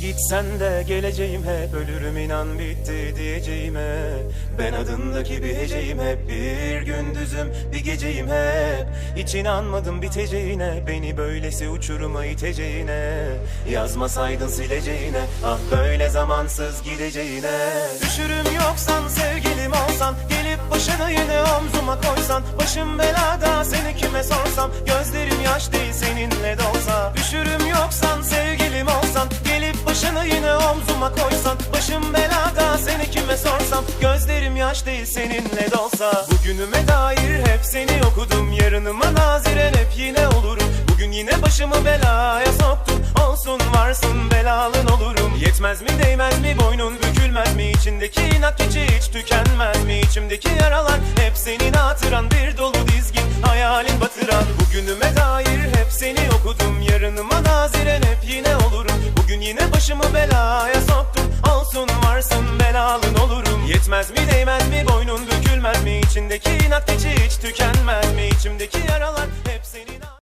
Gitsen de geleceğim hep Ölürüm inan bitti diyeceğime. Ben adındaki bir heceyim hep Bir gündüzüm bir geceyim hep. Hiç inanmadım biteceğine Beni böylesi uçuruma iteceğine. Yazmasaydın sileceğine Ah böyle zamansız gideceğine. Düşürüm yoksan sevgilim olsan Gelip başını yine omzuma koysan. Başım belada seni kime sorsam Gözlerim omzuma koysan Başım belada seni kime sorsam Gözlerim yaş değil seninle dolsa. Bugünüme dair hep seni okudum Yarınıma naziren hep yine olurum. Bugün yine başımı belaya soktum Olsun varsın belalın olurum. Yetmez mi değmez mi boynun bükülmez mi? İçindeki inat keçi hiç tükenmez mi? İçimdeki yaralar hep senin hatıran Bir dolu dizgin hayalin batıran. Bugünüme dair hep seni okudum Yarınıma naziren hep yine olurum. Bugün yine başımı belaya Bitmez mi değmez mi boynun bükülmez mi? İçindeki inat hiç hiç tükenmez